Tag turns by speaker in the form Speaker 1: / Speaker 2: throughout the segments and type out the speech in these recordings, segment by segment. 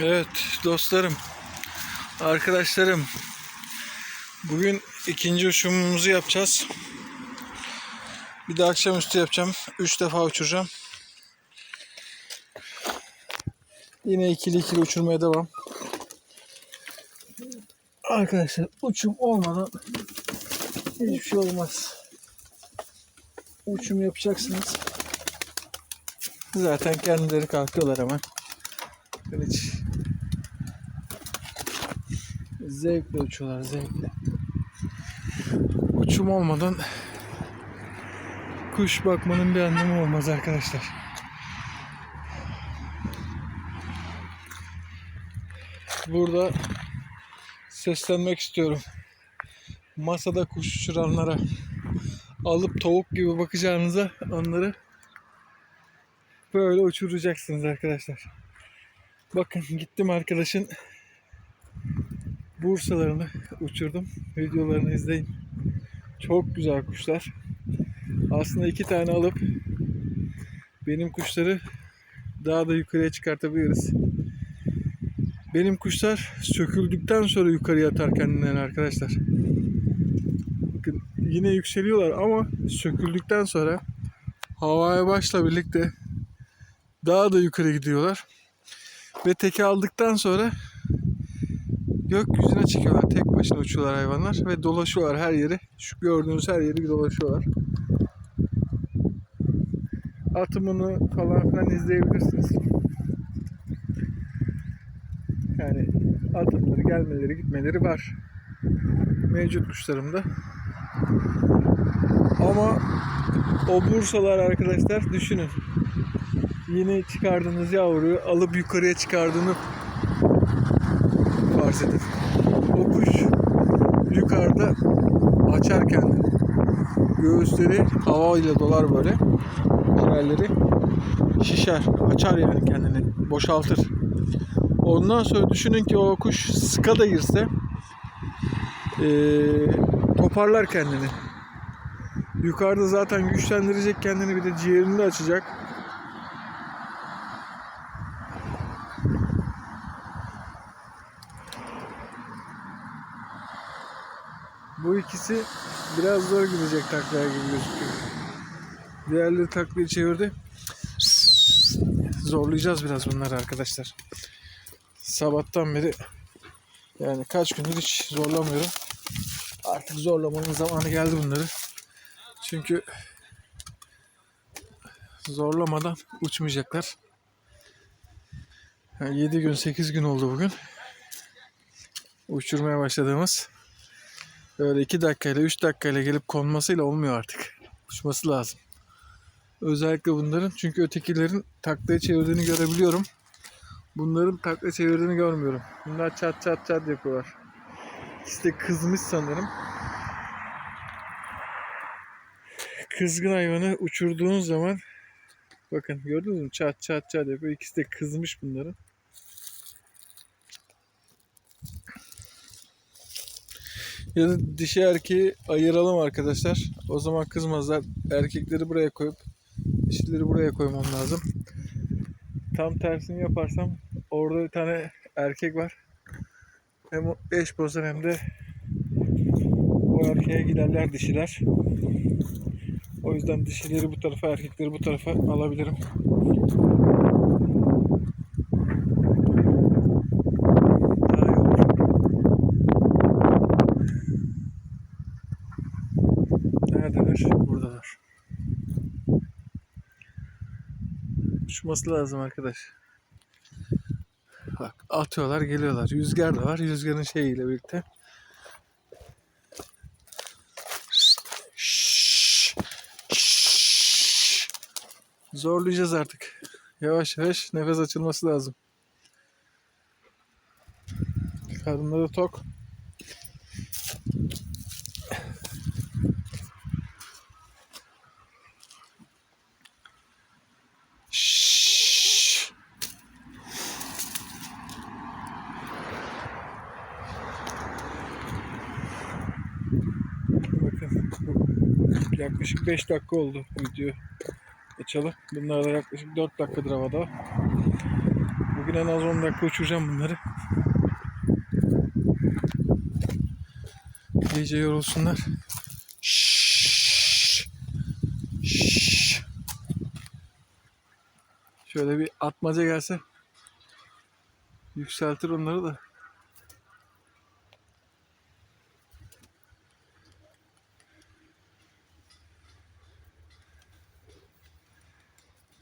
Speaker 1: Evet dostlarım, arkadaşlarım. Bugün ikinci uçumumuzu yapacağız. Bir de akşamüstü yapacağım. Üç defa uçuracağım. Yine ikili ikili uçurmaya devam. Arkadaşlar uçum olmadan hiçbir şey olmaz. Uçum yapacaksınız. Zaten kendileri kalkıyorlar hemen. Ben hiç zevkle uçuyorlar zevkle. Uçum olmadan kuş bakmanın bir anlamı olmaz arkadaşlar. Burada seslenmek istiyorum. Masada kuş uçuranlara alıp tavuk gibi bakacağınıza onları böyle uçuracaksınız arkadaşlar. Bakın gittim arkadaşın Bursalarını uçurdum. Videolarını izleyin. Çok güzel kuşlar. Aslında iki tane alıp benim kuşları daha da yukarıya çıkartabiliriz. Benim kuşlar söküldükten sonra yukarıya atar kendilerini arkadaşlar. Bakın yine yükseliyorlar ama söküldükten sonra havaya başla birlikte daha da yukarı gidiyorlar. Ve teki aldıktan sonra gökyüzüne çıkıyorlar. Tek başına uçuyorlar hayvanlar ve dolaşıyorlar her yeri. Şu gördüğünüz her yeri dolaşıyorlar. Atımını falan filan izleyebilirsiniz. Yani atımları, gelmeleri, gitmeleri var. Mevcut kuşlarımda. Ama o bursalar arkadaşlar düşünün. Yeni çıkardığınız yavruyu alıp yukarıya çıkardığını edin. O kuş yukarıda açar kendini. Göğüsleri hava ile dolar böyle. Ciğerleri şişer. Açar yani kendini. Boşaltır. Ondan sonra düşünün ki o kuş sıka da girse eee, toparlar kendini. Yukarıda zaten güçlendirecek kendini bir de ciğerini de açacak. Bu ikisi biraz zor gidecek taklaya gibi gözüküyor. Diğerleri taklayı çevirdi. Zorlayacağız biraz bunları arkadaşlar. Sabahtan beri yani kaç gündür hiç zorlamıyorum. Artık zorlamanın zamanı geldi bunları. Çünkü zorlamadan uçmayacaklar. Yani 7 gün 8 gün oldu bugün. Uçurmaya başladığımız. Böyle 2 dakikayla 3 dakikayla gelip konmasıyla olmuyor artık. Uçması lazım. Özellikle bunların çünkü ötekilerin taklaya çevirdiğini görebiliyorum. Bunların takla çevirdiğini görmüyorum. Bunlar çat çat çat yapıyorlar. İşte kızmış sanırım. Kızgın hayvanı uçurduğun zaman bakın gördünüz mü çat çat çat yapıyor. İkisi de kızmış bunların. Ya da dişi erkeği ayıralım arkadaşlar. O zaman kızmazlar. Erkekleri buraya koyup dişileri buraya koymam lazım. Tam tersini yaparsam orada bir tane erkek var. Hem eş bozar hem de o erkeğe giderler dişiler. O yüzden dişileri bu tarafa, erkekleri bu tarafa alabilirim. Daha iyi olur. Neredeler? Buradalar. Uçması lazım arkadaş. Bak atıyorlar geliyorlar. Rüzgar da var. Rüzgarın şeyiyle birlikte. Zorlayacağız artık. Yavaş yavaş nefes açılması lazım. Karınları tok. Şşş. Bakın bu yaklaşık 5 dakika oldu video açalım. Bunlar da yaklaşık 4 dakikadır havada. Bu Bugün en az 10 dakika uçuracağım bunları. İyice yorulsunlar. Şşş. Şöyle bir atmaca gelse yükseltir onları da.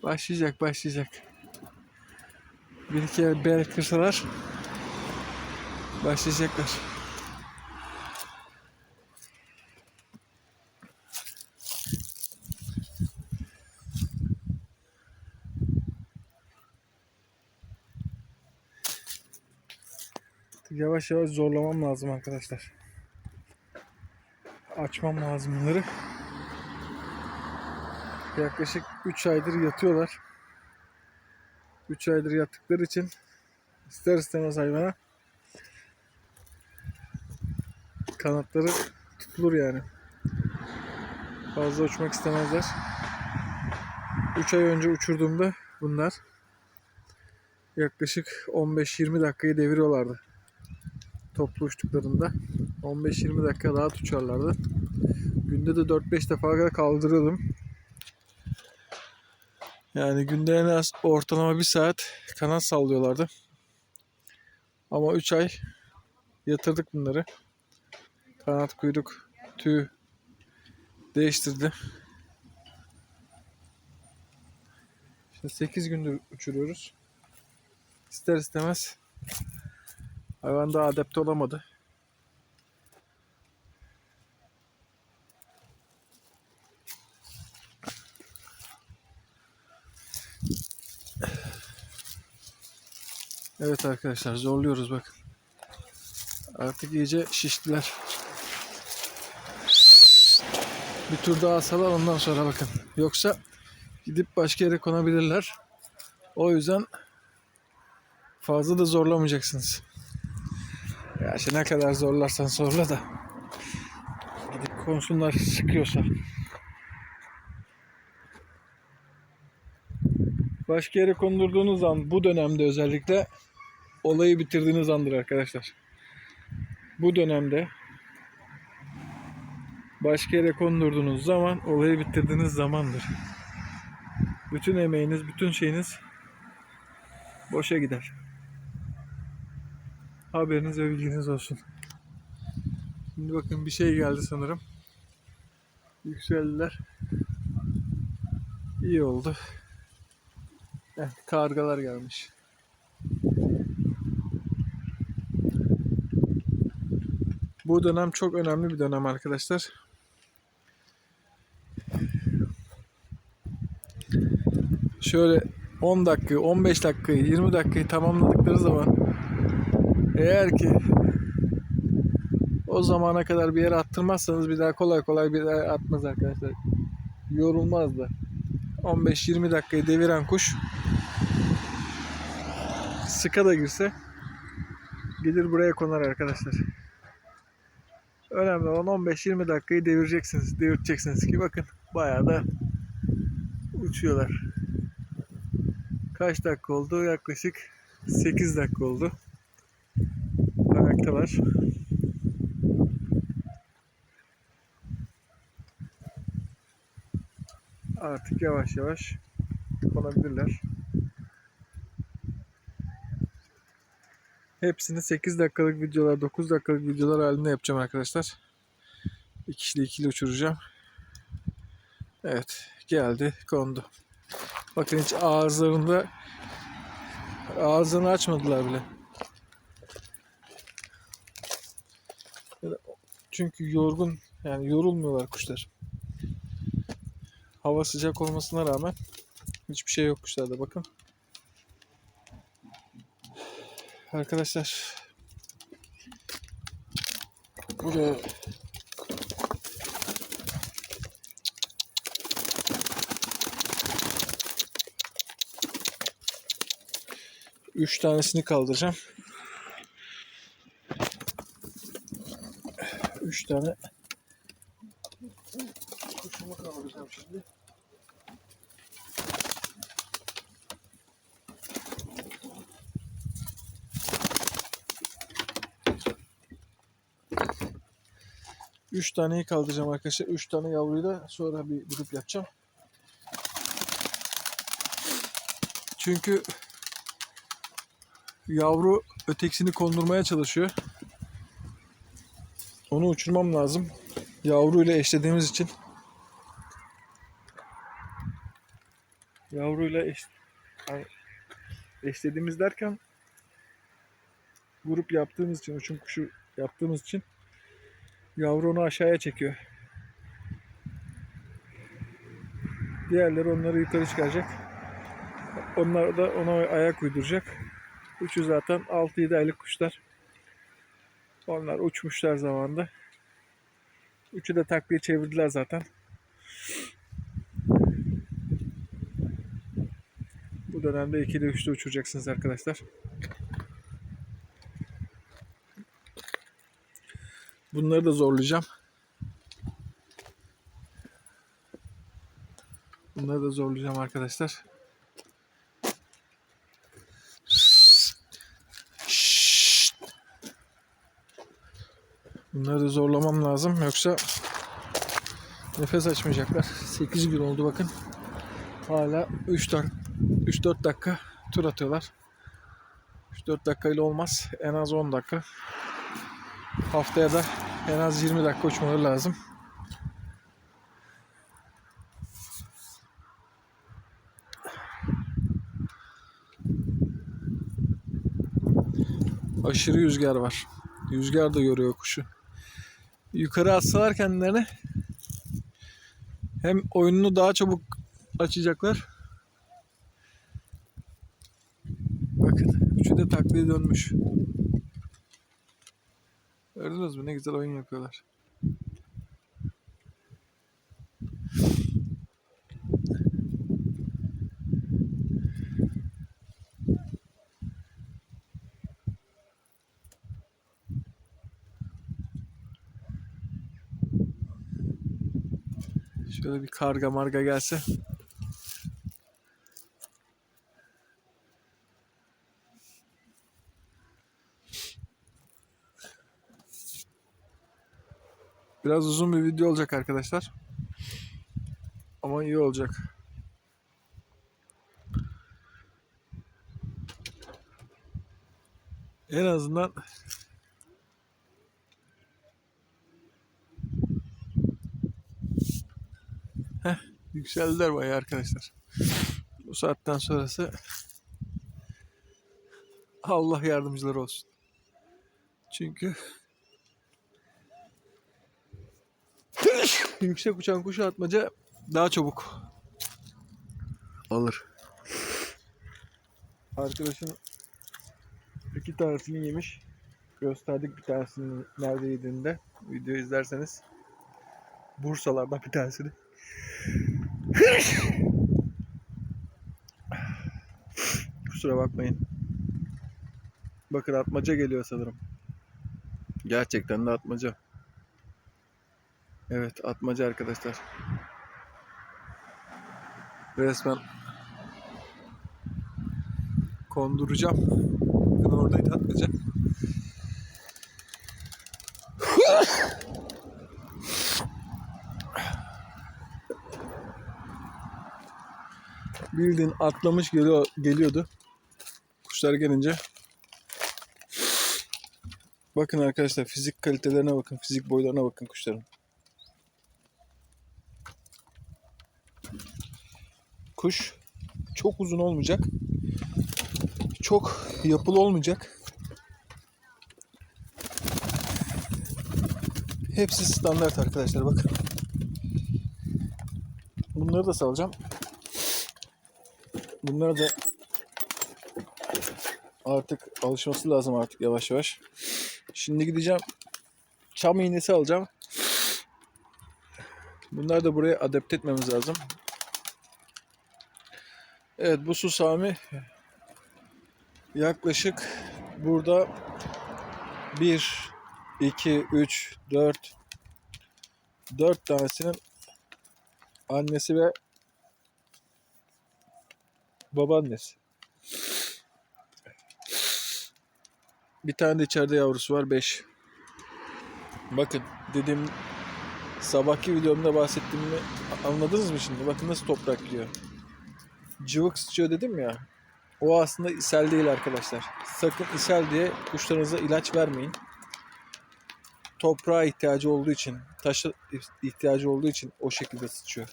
Speaker 1: Başlayacak, başlayacak. Bir iki el bel kırsalar başlayacaklar. Yavaş yavaş zorlamam lazım arkadaşlar. Açmam lazım bunları. Yaklaşık 3 aydır yatıyorlar. 3 aydır yattıkları için ister istemez hayvana kanatları tutulur yani. Fazla uçmak istemezler. 3 ay önce uçurduğumda bunlar yaklaşık 15-20 dakikayı deviriyorlardı. Toplu uçtuklarında 15-20 dakika daha uçarlardı. Günde de 4-5 defa kadar kaldırıyordum. Yani günde en az ortalama bir saat kanat sallıyorlardı. Ama 3 ay yatırdık bunları. Kanat, kuyruk, tüy değiştirdi. Şimdi 8 gündür uçuruyoruz. İster istemez hayvan daha adapte olamadı. Evet arkadaşlar zorluyoruz bakın. Artık iyice şiştiler. Bir tur daha asalar ondan sonra bakın. Yoksa gidip başka yere konabilirler. O yüzden fazla da zorlamayacaksınız. Ya işte ne kadar zorlarsan zorla da gidip konsunlar sıkıyorsa. Başka yere kondurduğunuz an bu dönemde özellikle olayı bitirdiğiniz andır arkadaşlar. Bu dönemde başka yere kondurduğunuz zaman olayı bitirdiğiniz zamandır. Bütün emeğiniz, bütün şeyiniz boşa gider. Haberiniz ve bilginiz olsun. Şimdi bakın bir şey geldi sanırım. Yükseldiler. İyi oldu. Evet, kargalar gelmiş. Bu dönem çok önemli bir dönem arkadaşlar. Şöyle 10 dakika, 15 dakika, 20 dakikayı tamamladıkları zaman eğer ki o zamana kadar bir yere attırmazsanız bir daha kolay kolay bir daha atmaz arkadaşlar. Yorulmaz da. 15-20 dakikayı deviren kuş sıka da girse gelir buraya konar arkadaşlar. Önemli olan 15-20 dakikayı devireceksiniz, devirteceksiniz ki bakın bayağı da uçuyorlar. Kaç dakika oldu? Yaklaşık 8 dakika oldu. Ayaktalar. Artık yavaş yavaş konabilirler. Hepsini 8 dakikalık videolar, 9 dakikalık videolar halinde yapacağım arkadaşlar. İkili ikili uçuracağım. Evet, geldi, kondu. Bakın hiç ağızlarında ağzını açmadılar bile. Çünkü yorgun, yani yorulmuyorlar kuşlar. Hava sıcak olmasına rağmen hiçbir şey yok kuşlarda bakın. Arkadaşlar buraya üç tanesini kaldıracağım. Üç tane 3 taneyi kaldıracağım arkadaşlar. 3 tane yavruyu da sonra bir grup yapacağım. Çünkü yavru ötekisini kondurmaya çalışıyor. Onu uçurmam lazım. Yavru ile eşlediğimiz için. Yavruyla eş, ay- eşlediğimiz derken grup yaptığımız için, uçum kuşu yaptığımız için yavru onu aşağıya çekiyor. Diğerleri onları yukarı çıkaracak. Onlar da ona ayak uyduracak. Üçü zaten 6-7 aylık kuşlar. Onlar uçmuşlar zamanında. Üçü de takviye çevirdiler zaten. Bu dönemde ikili üçlü uçuracaksınız arkadaşlar. Bunları da zorlayacağım. Bunları da zorlayacağım arkadaşlar. Bunları da zorlamam lazım yoksa nefes açmayacaklar. 8 gün oldu bakın. Hala 3 dak 3-4 dakika tur atıyorlar. 3-4 dakikayla olmaz. En az 10 dakika. Haftaya da en az 20 dakika uçmaları lazım. Aşırı rüzgar var. Rüzgar da yoruyor kuşu. Yukarı atsalar kendilerini hem oyununu daha çabuk açacaklar. Bakın üçü de takliye dönmüş. Gördünüz mü ne güzel oyun yapıyorlar. Şöyle bir karga marga gelse. Biraz uzun bir video olacak arkadaşlar. Ama iyi olacak. En azından Heh, yükseldiler bayağı arkadaşlar. Bu saatten sonrası Allah yardımcıları olsun. Çünkü yüksek uçan kuşu atmaca daha çabuk alır. Arkadaşım iki tanesini yemiş. Gösterdik bir tanesini nerede yediğini de. Video izlerseniz Bursalardan bir tanesini. Kusura bakmayın. Bakın atmaca geliyor sanırım. Gerçekten de atmaca. Evet atmaca arkadaşlar. Resmen konduracağım. Bakın oradaydı atmaca. Bildiğin atlamış geliyor, geliyordu. Kuşlar gelince. Bakın arkadaşlar fizik kalitelerine bakın. Fizik boylarına bakın kuşların. Kuş çok uzun olmayacak. Çok yapılı olmayacak. Hepsi standart arkadaşlar bakın. Bunları da salacağım. Bunlar da artık alışması lazım artık yavaş yavaş. Şimdi gideceğim. Çam iğnesi alacağım. Bunları da buraya adapte etmemiz lazım. Evet bu susami yaklaşık burada 1 2 3 4 4 tanesinin annesi ve babaannesi. Bir tane de içeride yavrusu var 5. Bakın dediğim Sabahki videomda bahsettiğimi anladınız mı şimdi? Bakın nasıl toprak yiyor. Cıvık sıçıyor dedim ya. O aslında ishal değil arkadaşlar. Sakın ishal diye kuşlarınıza ilaç vermeyin. Toprağa ihtiyacı olduğu için, taşa ihtiyacı olduğu için o şekilde sıçıyor.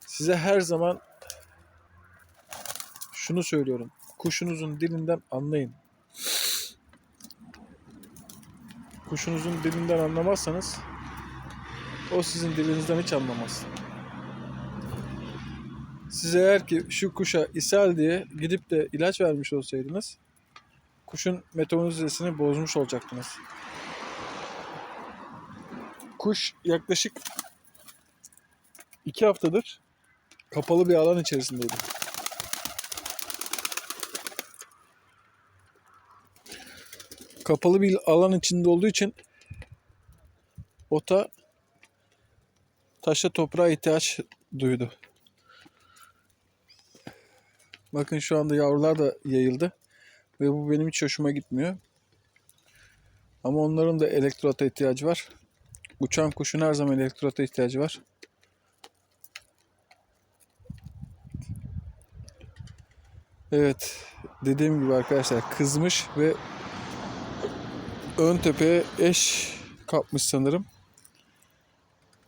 Speaker 1: Size her zaman şunu söylüyorum. Kuşunuzun dilinden anlayın. Kuşunuzun dilinden anlamazsanız o sizin dilinizden hiç anlamaz. Siz eğer ki şu kuşa ishal diye gidip de ilaç vermiş olsaydınız kuşun metabolizmasını bozmuş olacaktınız. Kuş yaklaşık iki haftadır kapalı bir alan içerisindeydi. Kapalı bir alan içinde olduğu için ota taşa toprağa ihtiyaç duydu. Bakın şu anda yavrular da yayıldı. Ve bu benim hiç hoşuma gitmiyor. Ama onların da elektrota ihtiyacı var. Uçan kuşun her zaman elektrota ihtiyacı var. Evet. Dediğim gibi arkadaşlar kızmış ve ön tepeye eş kapmış sanırım.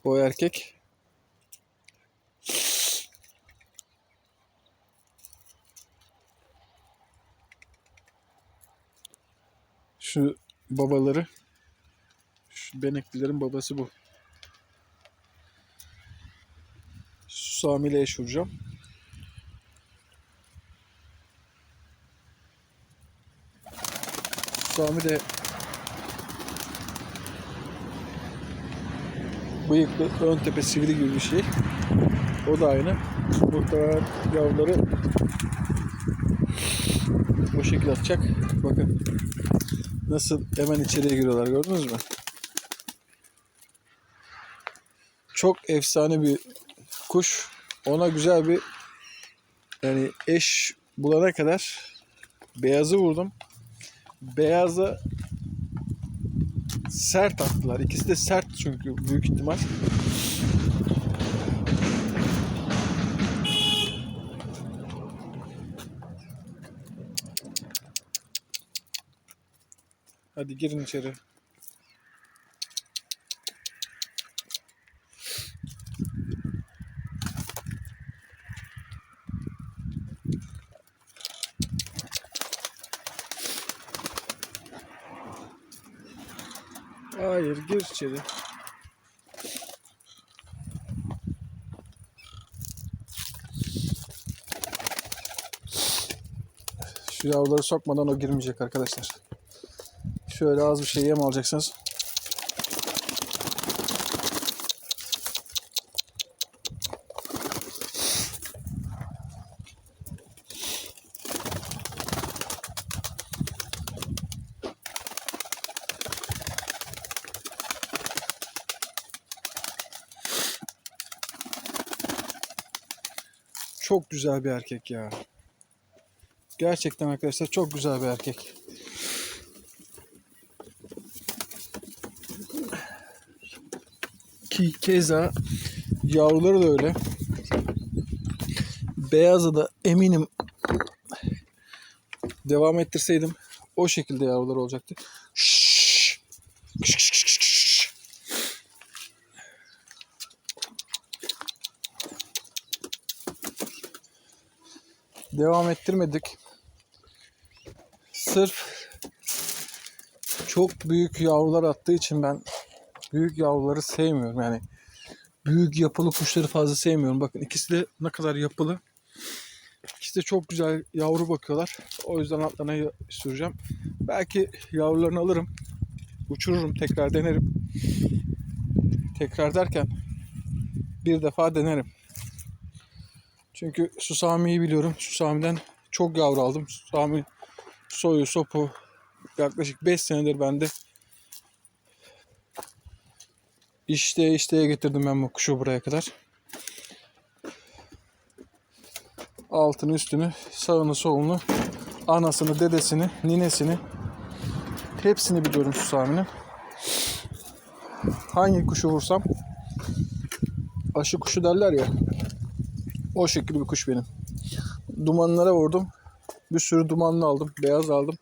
Speaker 1: O erkek. Şu babaları. Şu beneklilerin babası bu. Susami ile eş vuracağım. Susami de bıyıklı, ön tepe sivri gibi bir şey. O da aynı. Muhtemelen yavruları bu şekilde atacak. Bakın nasıl hemen içeriye giriyorlar gördünüz mü? Çok efsane bir kuş. Ona güzel bir yani eş bulana kadar beyazı vurdum. Beyaza sert attılar. İkisi de sert çünkü büyük ihtimal. Hadi girin içeri. Hayır gir içeri. Şu yavruları sokmadan o girmeyecek arkadaşlar. Şöyle az bir şey yem alacaksınız. Çok güzel bir erkek ya. Gerçekten arkadaşlar çok güzel bir erkek. Ki keza yavruları da öyle. Beyazı da eminim devam ettirseydim o şekilde yavrular olacaktı. Devam ettirmedik. Sırf çok büyük yavrular attığı için ben büyük yavruları sevmiyorum. Yani büyük yapılı kuşları fazla sevmiyorum. Bakın ikisi de ne kadar yapılı. İkisi de çok güzel yavru bakıyorlar. O yüzden atlarına ya- süreceğim. Belki yavrularını alırım. Uçururum. Tekrar denerim. Tekrar derken bir defa denerim. Çünkü Susami'yi biliyorum. Susami'den çok yavru aldım. Susami soyu, sopu yaklaşık 5 senedir bende İşte işteye getirdim ben bu kuşu buraya kadar. Altını üstünü, sağını solunu, anasını, dedesini, ninesini hepsini biliyorum Susami'nin. hangi kuşu vursam aşı kuşu derler ya o şekilde bir kuş benim. Dumanlara vurdum. Bir sürü dumanlı aldım. Beyaz aldım.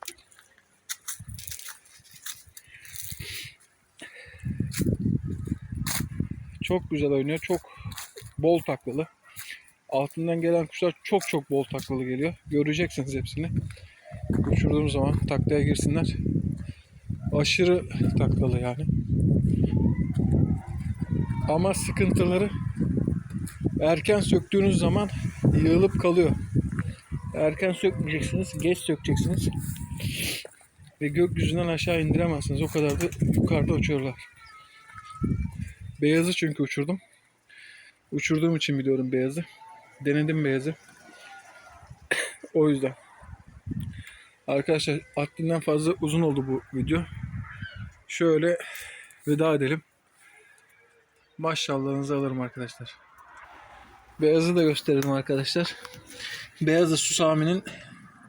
Speaker 1: Çok güzel oynuyor. Çok bol taklalı. Altından gelen kuşlar çok çok bol taklalı geliyor. Göreceksiniz hepsini. Uçurduğum zaman taklaya girsinler. Aşırı taklalı yani. Ama sıkıntıları erken söktüğünüz zaman yığılıp kalıyor. Erken sökmeyeceksiniz, geç sökeceksiniz. Ve gökyüzünden aşağı indiremezsiniz. O kadar da yukarıda uçuyorlar. Beyazı çünkü uçurdum. Uçurduğum için biliyorum beyazı. Denedim beyazı. o yüzden. Arkadaşlar haddinden fazla uzun oldu bu video. Şöyle veda edelim. Maşallahınızı alırım arkadaşlar. Beyazı da gösterelim arkadaşlar. Beyazı Susami'nin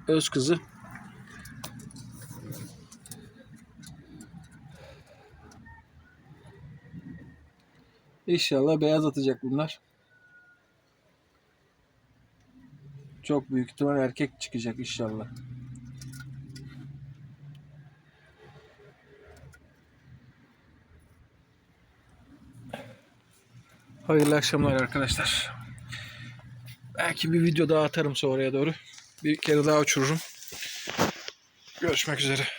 Speaker 1: öz kızı. İnşallah beyaz atacak bunlar. Çok büyük ihtimal erkek çıkacak inşallah. Hayırlı akşamlar arkadaşlar. Belki bir video daha atarım sonraya doğru. Bir kere daha uçururum. Görüşmek üzere.